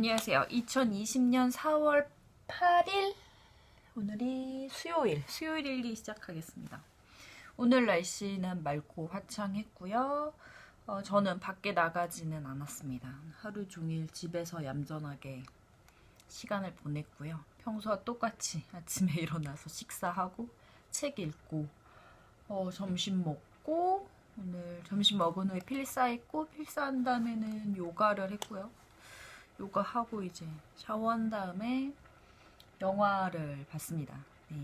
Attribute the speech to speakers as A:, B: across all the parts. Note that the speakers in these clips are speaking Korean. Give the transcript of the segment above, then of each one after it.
A: 안녕하세요. 2020년 4월 8일 오늘이 수요일 수요일 일기 시작하겠습니다. 오늘 날씨는 맑고 화창했고요. 어, 저는 밖에 나가지는 않았습니다. 하루 종일 집에서 얌전하게 시간을 보냈고요. 평소와 똑같이 아침에 일어나서 식사하고 책 읽고 어, 점심 먹고 오늘 점심 먹은 후에 필사 했고 필사한 다음에는 요가를 했고요. 요가하고 이제 샤워한 다음에 영화를 봤습니다. 네.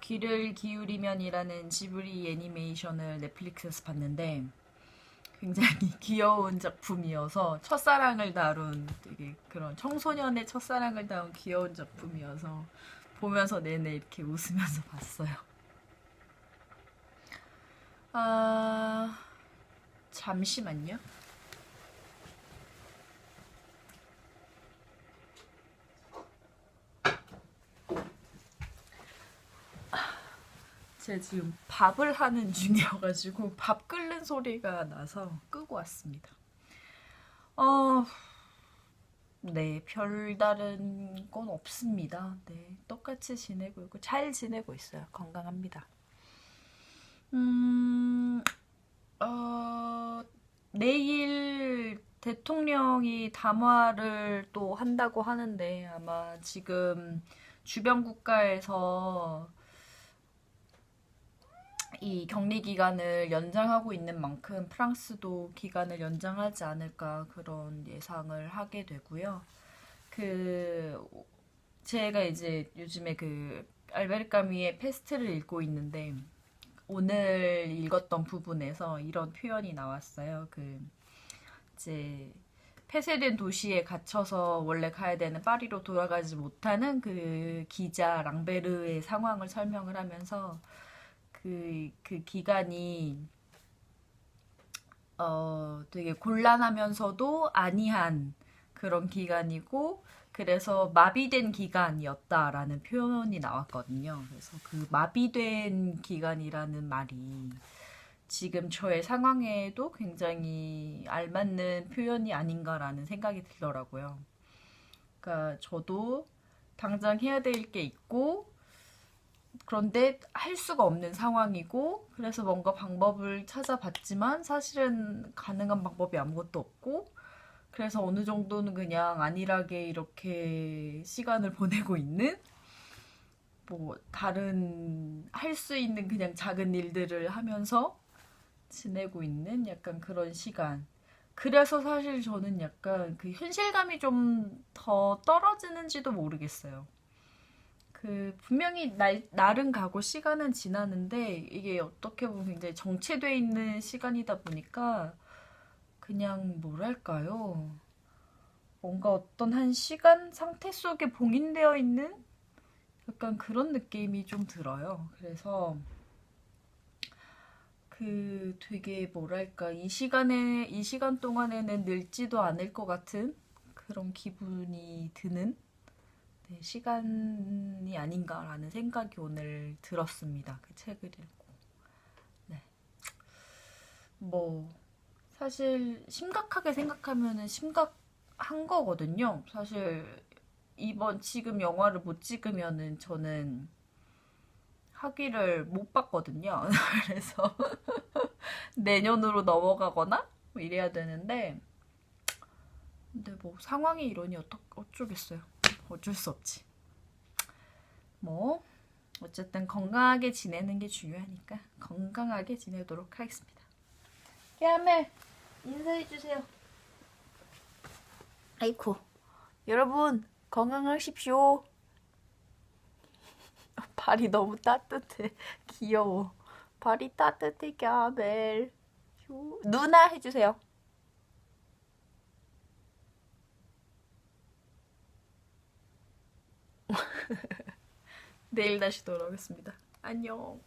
A: 귀를 기울이면이라는 지브리 애니메이션을 넷플릭스에서 봤는데 굉장히 귀여운 작품이어서 첫사랑을 다룬 되게 그런 청소년의 첫사랑을 다룬 귀여운 작품이어서 보면서 내내 이렇게 웃으면서 봤어요. 아 잠시만요. 제가 지금 밥을 하는 중이어가지고 밥 끓는 소리가 나서 끄고 왔습니다. 어, 네, 별다른 건 없습니다. 네, 똑같이 지내고 있고 잘 지내고 있어요. 건강합니다. 음, 어, 내일 대통령이 담화를 또 한다고 하는데 아마 지금 주변 국가에서 이 격리 기간을 연장하고 있는 만큼 프랑스도 기간을 연장하지 않을까 그런 예상을 하게 되고요. 그 제가 이제 요즘에 그 알베르 까미의 페스트를 읽고 있는데 오늘 읽었던 부분에서 이런 표현이 나왔어요. 그 이제 폐쇄된 도시에 갇혀서 원래 가야 되는 파리로 돌아가지 못하는 그 기자 랑베르의 상황을 설명을 하면서 그, 그 기간이 어, 되게 곤란하면서도 아니한 그런 기간이고 그래서 마비된 기간이었다라는 표현이 나왔거든요. 그래서 그 마비된 기간이라는 말이 지금 저의 상황에도 굉장히 알맞는 표현이 아닌가라는 생각이 들더라고요. 그러니까 저도 당장 해야 될 게 있고 그런데 할 수가 없는 상황이고 그래서 뭔가 방법을 찾아봤지만 사실은 가능한 방법이 아무것도 없고 그래서 어느 정도는 그냥 안일하게 이렇게 시간을 보내고 있는 뭐 다른 할 수 있는 그냥 작은 일들을 하면서 지내고 있는 약간 그런 시간. 그래서 사실 저는 약간 그 현실감이 좀 더 떨어지는지도 모르겠어요. 그 분명히 날, 날은 가고 시간은 지나는데 이게 어떻게 보면 굉장히 정체돼 있는 시간이다 보니까 그냥 뭐랄까요? 뭔가 어떤 한 시간 상태 속에 봉인되어 있는 약간 그런 느낌이 좀 들어요. 그래서 그 되게 뭐랄까 이 시간에 이 시간 동안에는 늙지도 않을 것 같은 그런 기분이 드는 네, 시간이 아닌가라는 생각이 오늘 들었습니다. 그 책을 읽고. 네. 뭐, 사실 심각하게 생각하면은 심각한 거거든요. 사실 이번 지금 영화를 못 찍으면은 저는 학위를 못 받거든요. 그래서 내년으로 넘어가거나 뭐 이래야 되는데, 근데 뭐 상황이 이러니 어떡, 어쩌겠어요. 어쩔 수 없지. 뭐 어쨌든 건강하게 지내는 게 중요하니까 건강하게 지내도록 하겠습니다. 야멜 인사해 주세요. 아이코 여러분 건강하십시오. 발이 너무 따뜻해 귀여워. 발이 따뜻해 야멜 누나 해주세요. 내일 다시 돌아오겠습니다. 안녕.